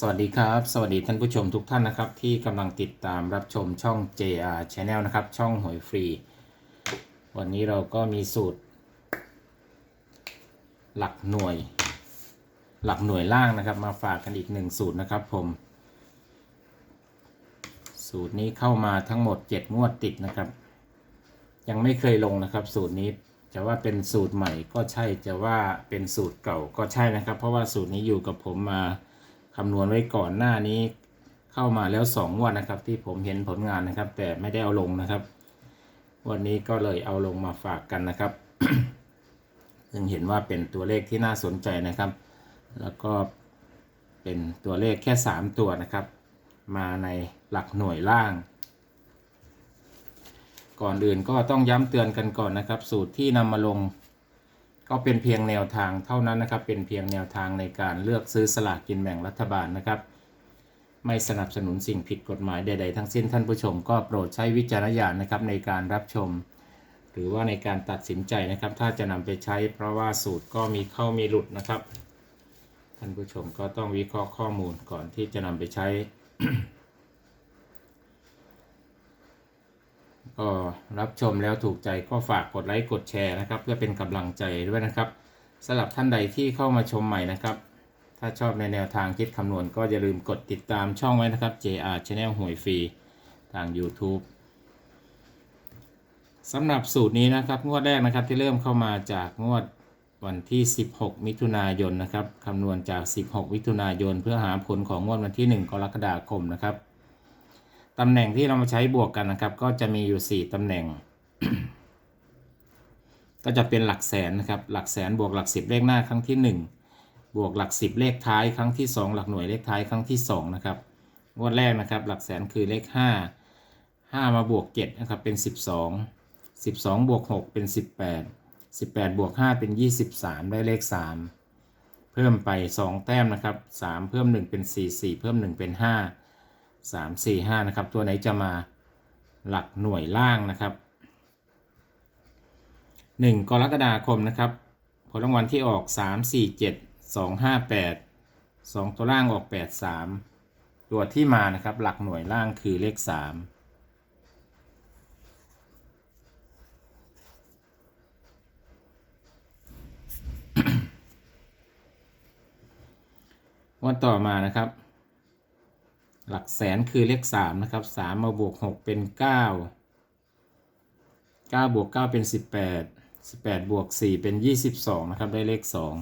สวัสดีครับ สวัสดีท่านผู้ชมทุกท่านนะครับ ที่กำลังติดตามรับชมช่อง JR Channel นะครับ ช่องหวยฟรี วันนี้เราก็มีสูตร หลักหน่วย หลักหน่วยล่างนะครับ มาฝากกันอีกหนึ่งสูตรนะครับผม สูตรนี้เข้ามาทั้งหมด 7 งวดติดนะครับ ยังไม่เคยลงนะครับ สูตรนี้จะว่าเป็นสูตรใหม่ก็ใช่จะว่าเป็นสูตรเก่าก็ใช่นะครับ เพราะว่าสูตรนี้อยู่กับผมมา คำนวณไว้ก่อนหน้านี้เข้ามาแล้ว2งวดนะครับ ที่ผมเห็นผลงานนะครับ แต่ไม่ได้เอาลงนะครับ วันนี้ก็เลยเอาลงมาฝากกันนะครับซึ่งเห็นว่าเป็นตัวเลขที่น่าสนใจนะครับ แล้วก็เป็นตัวเลขแค่ 3 ตัวนะครับ มาในหลักหน่วยล่าง ก่อนอื่นก็ต้องย้ำเตือนกันก่อนนะครับ สูตรที่นำมาลง ก็เป็นเพียงแนวทางเท่านั้นนะครับ เป็นเพียงแนวทางในการเลือกซื้อสลากกินแบ่งรัฐบาลนะครับ ไม่สนับสนุนสิ่งผิดกฎหมายใด ๆ ทั้งสิ้นท่านผู้ชมก็โปรดใช้วิจารณญาณนะครับในการรับชม หรือว่าในการตัดสินใจนะครับ ถ้าจะนำไปใช้เพราะว่าสูตรก็มีเข้ามีหลุดนะครับ ท่านผู้ชมก็ต้องวิเคราะห์ข้อมูลก่อนที่จะนำไปใช้ ก็รับชมแล้วถูกใจก็ฝากกดไลค์กดแชร์นะครับ เพื่อเป็นกำลังใจด้วยนะครับสำหรับท่านใดที่เข้ามาชมใหม่นะครับ ถ้าชอบในแนวทางคิดคำนวณก็อย่าลืมกดติดตามช่องไว้นะครับ JR Channel หวยฟรีทาง YouTube สำหรับสูตรนี้นะครับ งวดแรกนะครับที่เริ่มเข้ามาจากงวดวันที่ 16 มิถุนายนนะครับคำนวณจาก 16 มิถุนายน เพื่อหาผลของงวดวันที่ 1 กรกฎาคมนะครับ ตำแหน่งที่เรามาใช้บวกกันนะครับ ก็จะมีอยู่ 4ตำแหน่ง ก็จะเป็นหลักแสนนะครับ หลักแสนบวกหลักสิบเลขหน้าครั้งที่ 1 บวกหลักสิบเลขท้ายครั้งที่ 2 หลักหน่วยเลขท้ายครั้งที่2นะครับงวดแรกนะครับ หลักแสนคือเลข 5 5 มาบวก7นะครับเป็น 12 12 บวก 6 เป็น 18 18 บวก 5 เป็น 23 ได้เลข 3 เพิ่มไป 2 แต้มนะครับ 3 เพิ่ม 1 เป็น 4 4 เพิ่ม 1 เป็น 5 สามสี่ห้านะครับ ตัวไหนจะมาหลักหน่วยล่างนะครับหนึ่งกรกฎาคมนะครับ ผลรางวัลที่ออกสามสี่เจ็ดสองห้าแปดสองตัวล่างออกแปดสามตัวที่มานะครับ หลักหน่วยล่างคือเลขสามวันต่อมานะครับ หลักแสนคือเลขสามนะครับสามมาบวกหกเป็นเก้าเก้าบวกเก้าเป็นสิบแปดสิบแปดบวกสี่เป็นยี่สิบสองนะครับได้เลขสอง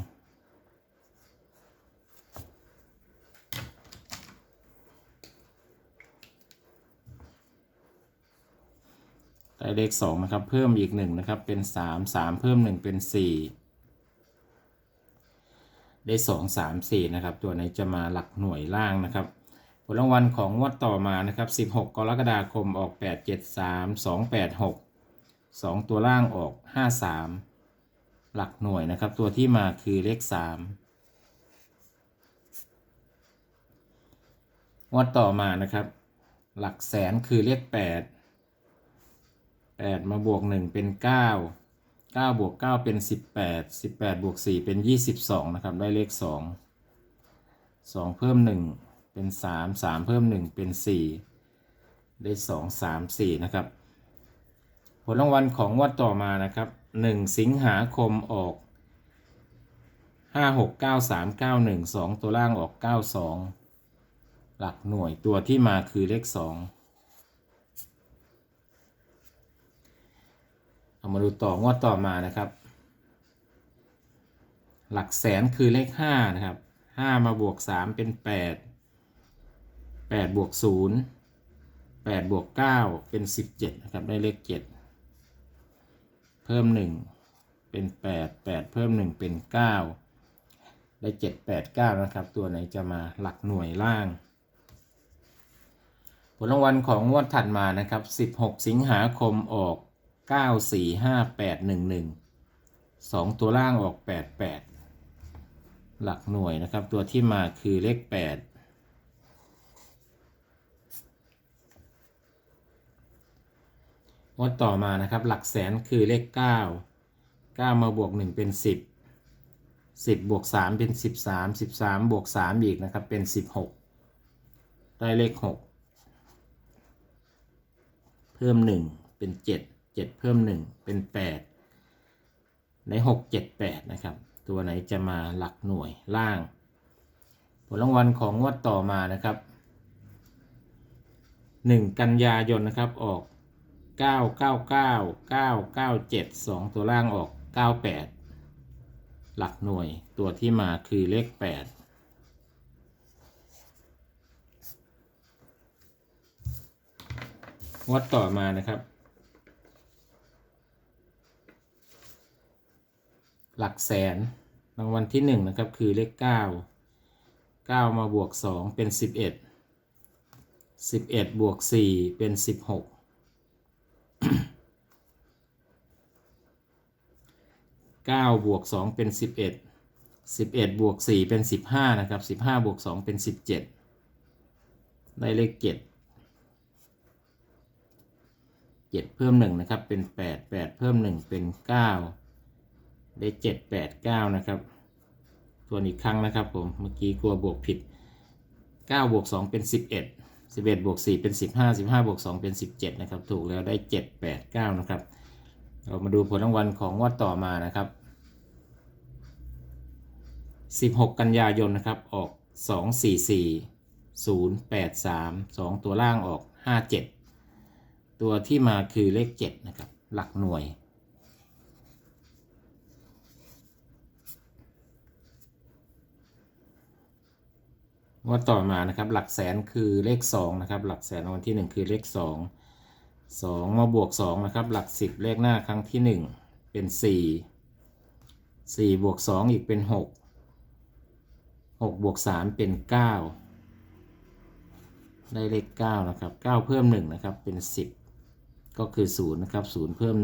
ได้เลขสองนะครับ เพิ่มอีกหนึ่งนะครับเป็นสามสามเพิ่มหนึ่งเป็นสี่ได้สองสามสี่นะครับ ตัวไหนจะมาหลักหน่วยล่างนะครับ ผลรางวัลของงวดต่อมานะครับ 16 กรกฎาคมออก 8 7 3 2 8 6 2 ตัวล่างออก 5 3 หลักหน่วยนะครับ ตัวที่มาคือเลข 3 งวดต่อมานะครับ หลักแสนคือเลข 8 8 มาบวก 1 เป็น 9 9 บวก 9 เป็น 18 18 บวก 4 เป็น 22 นะครับ ได้เลข 2 2 เพิ่ม 1 เป็นสามสามเพิ่มหนึ่งเป็นสี่ได้สองสามสี่นะครับ ผลรางวัลของวัดต่อมานะครับหนึ่งสิงหาคมออกห้าหกเก้าสามเก้าหนึ่งสองตัวล่างออกเก้าสองหลักหน่วยตัวที่มาคือเลขสองเอามาดูต่องวดต่อมานะครับ หลักแสนคือเลขห้านะครับห้ามาบวกสามเป็นแปด 8บวก0 8บวก9เป็น 17 นะครับ ได้เลข 7 เพิ่ม 1 เป็น 8 8 เพิ่ม 1 เป็น 9 ได้ 7 8 9 นะครับ ตัวไหนจะมาหลักหน่วยล่าง ผลรางวัลของงวดถัดมานะครับ 16 สิงหาคมออก 945811 2 ตัวล่างออก 88 หลักหน่วยนะครับ ตัวที่มาคือเลข 8 งวดต่อมานะครับ หลักแสนคือเลข 9 9 มาบวก 1 เป็น 10 10 บวก 3 เป็น 13 13 บวก 3 อีกนะครับ เป็น 16 ได้เลขหกเพิ่มหนึ่งเป็นเจ็ดเจ็ดเพิ่มหนึ่งเป็นแปดได้หกเจ็ดแปดนะครับ ตัวไหนจะมาหลักหน่วยล่าง ผลรางวัลของงวดต่อมานะครับหนึ่งกันยายนนะครับออก เก้าเก้าเก้าเก้าเก้าเจ็ดสองตัวล่างออกเก้าแปดหลักหน่วยตัวที่มาคือเลขแปดงวดต่อมานะครับ หลักแสนรางวัลที่หนึ่งนะครับคือเลขเก้าเก้ามาบวกสองเป็นสิบเอ็ดสิบเอ็ดบวกสี่เป็นสิบหก เก้าบวกสองเป็นสิบเอ็ดสิบเอ็ดบวกสี่เป็นสิบห้านะครับสิบห้าบวกสองเป็นสิบเจ็ดได้เลขเจ็ดเจ็ดเพิ่มหนึ่งนะครับ เป็นแปดแปดเพิ่มหนึ่งเป็นเก้าได้เจ็ดแปดเก้านะครับ ทวนอีกครั้งนะครับผม เมื่อกี้กลัวบวกผิดเก้าบวกสองเป็นสิบเอ็ดสิบเอ็ดบวกสี่เป็นสิบห้าสิบห้าบวกสองเป็นสิบเจ็ดนะครับ ถูกแล้วได้เจ็ดแปดเก้านะครับ เรามาดูผลรางวัลของงวดต่อมานะครับสิบหกกันยายนนะครับ ออกสองสี่สี่ศูนย์แปดสามสองตัวล่างออกห้าเจ็ดตัวที่มาคือเลข 7 นะครับ หลักหน่วยงวดต่อมานะครับ หลักแสนคือเลข 2 นะครับ หลักแสนรางวัลที่ 1 คือเลข 2 2 มาบวก 2 นะครับ หลัก 10 เลขหน้าครั้งที่ 1 เป็น 4 4 บวก 2 อีกเป็น 6 6 บวก 3 เป็น 9 ได้เลข 9 นะครับ 9 เพิ่ม 1 นะครับ เป็น 10 ก็คือ 0 นะครับ 0 เพิ่ม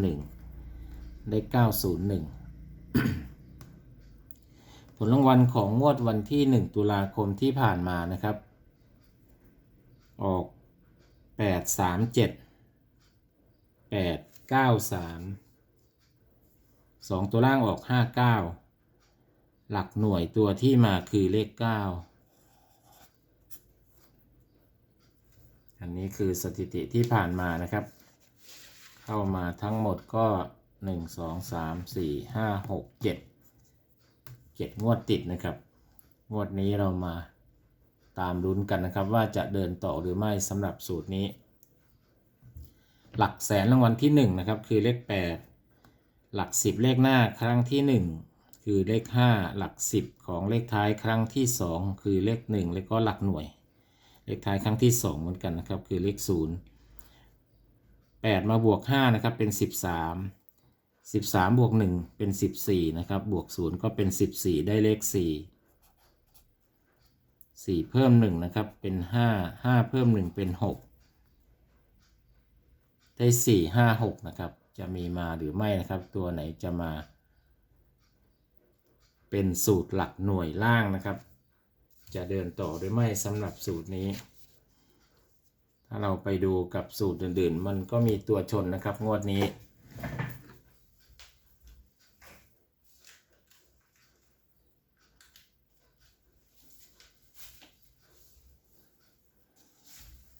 1 ได้ 901 ผลรางวัลของงวดวันที่ 1 ตุลาคมที่ผ่านมานะครับ ออก 837 893 2ตัวล่างออก59หลักหน่วยตัวที่มาคือเลข9อันนี้คือสถิติที่ผ่านมานะครับ เข้ามาทั้งหมดก็หนึ่งสองสามสี่ห้าหกเจ็ดเจ็ดงวดติดนะครับ งวดนี้เรามาตามลุ้นกันนะครับว่าจะเดินต่อหรือไม่สำหรับสูตรนี้ หลักแสนรางวัลที่หนึ่งนะครับคือเลขแปดหลักสิบเลขหน้าครั้งที่หนึ่งคือเลขห้าหลักสิบของเลขท้ายครั้งที่สองคือเลขหนึ่งแล้วก็หลักหน่วย เลขท้ายครั้งที่ 2 เหมือนกันนะครับคือเลข 0 8 มาบวก5นะครับเป็น 13 13 บวก 1 เป็น 14นะครับบวก 0 ก็เป็น 14 ได้เลข 4 4 เพิ่ม 1 นะครับ เป็น 5 5 เพิ่ม 1 เป็น 6 ได้4 5 6นะครับ จะมีมาหรือไม่นะครับ ตัวไหนจะมา เป็นสูตรหลักหน่วยล่างนะครับ จะเดินต่อหรือไม่สำหรับสูตรนี้ ถ้าเราไปดูกับสูตรอื่นๆ มันก็มีตัวชนนะครับ งวดนี้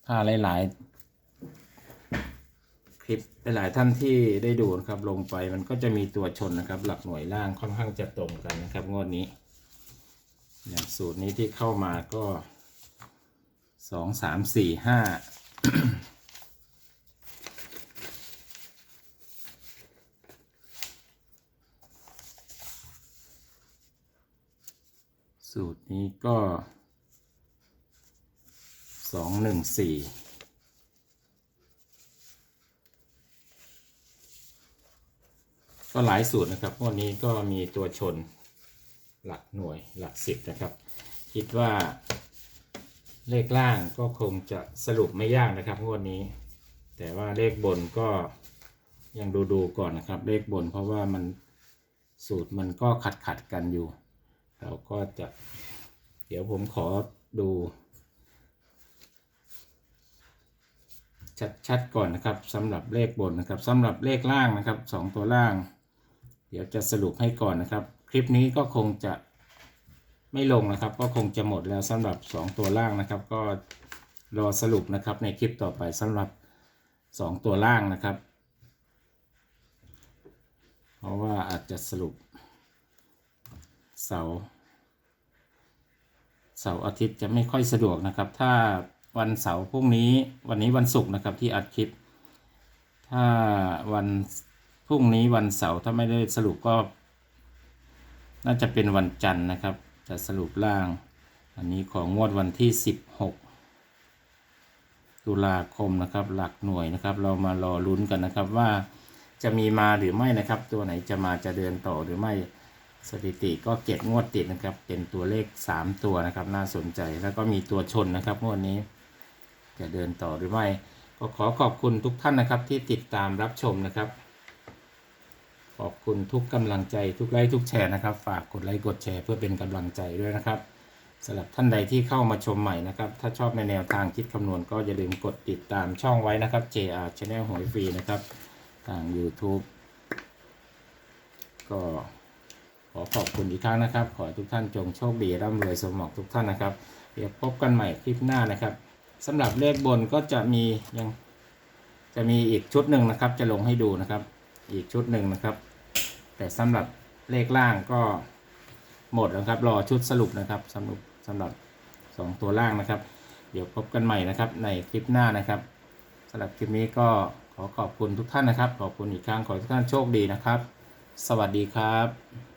ถ้าหลายๆ ลิปหลายๆท่านที่ได้ดูนะครับลงไปมันก็จะมีตัวชนนะครับ หลักหน่วยล่างค่อนข้างจะตรงกันนะครับงวดนี้ อย่างสูตรนี้ที่เข้ามาก็สองสามสี่ห้าสูตรนี้ก็สองหนึ่งสี่ ก็หลายสูตรนะครับพวกนี้ก็มีตัวชนหลักหน่วยหลักสิบนะครับ คิดว่าเลขล่างก็คงจะสรุปไม่ยากนะครับงวดนี้ แต่ว่าเลขบนก็ยังดูดูก่อนนะครับ เลขบนเพราะว่ามันสูตรมันก็ขัดขัดกันอยู่ เราก็จะเดี๋ยวผมขอดู ชัดๆก่อนนะครับสำหรับเลขบนนะครับสำหรับเลขล่างนะครับสองตัวล่าง เดี๋ยวจะสรุปให้ก่อนนะครับ คลิปนี้ก็คงจะไม่ลงนะครับ ก็คงจะหมดแล้วสำหรับ 2 ตัวล่างนะครับ ก็รอสรุปนะครับในคลิปต่อไปสำหรับสองตัวล่างนะครับ เพราะว่าอาจจะสรุป เสาร์เสาร์อาทิตย์จะไม่ค่อยสะดวกนะครับ ถ้าวันเสาร์พรุ่งนี้วันนี้วันศุกร์นะครับที่อัดคลิป ถ้าวัน พรุ่งนี้วันเสาร์ถ้าไม่ได้สรุปก็ น่าจะเป็นวันจันทร์นะครับ จะสรุปล่าง อันนี้ของงวดวันที่ 16 ตุลาคมนะครับ หลักหน่วยนะครับ เรามารอลุ้นกันนะครับว่าจะมีมาหรือไม่นะครับ ตัวไหนจะมาจะเดินต่อหรือไม่สถิติก็เจ็ดงวดติดนะครับ เป็นตัวเลข 3 ตัวนะครับ น่าสนใจแล้วก็มีตัวชนนะครับงวดนี้ จะเดินต่อหรือไม่ ก็ขอขอบคุณทุกท่านนะครับที่ติดตามรับชมนะครับ ขอบคุณทุกกำลังใจทุกไลค์ทุกแชร์นะครับ ฝากกดไลค์กดแชร์เพื่อเป็นกำลังใจด้วยนะครับสำหรับท่านใดที่เข้ามาชมใหม่นะครับ ถ้าชอบในแนวทางคิดคำนวณก็อย่าลืมกดติดตามช่องไว้นะครับ JR Channel หวยฟรีนะครับทาง YouTube ก็ขอขอบคุณอีกครั้งนะครับ ขอทุกท่านจงโชคดีร่ำรวยสมหวังทุกท่านนะครับ เดี๋ยวพบกันใหม่คลิปหน้านะครับสำหรับเลขบนก็จะมียังจะมีอีกชุดหนึ่งนะครับ จะลงให้ดูนะครับ อีกชุดหนึ่งนะครับ แต่สำหรับเลขล่างก็หมดแล้วครับรอชุดสรุปนะครับสำหรับสำหรับสองตัวล่างนะครับ เดี๋ยวพบกันใหม่นะครับในคลิปหน้านะครับสำหรับคลิปนี้ก็ขอขอบคุณทุกท่านนะครับ ขอบคุณอีกครั้งขอทุกท่านโชคดีนะครับ สวัสดีครับ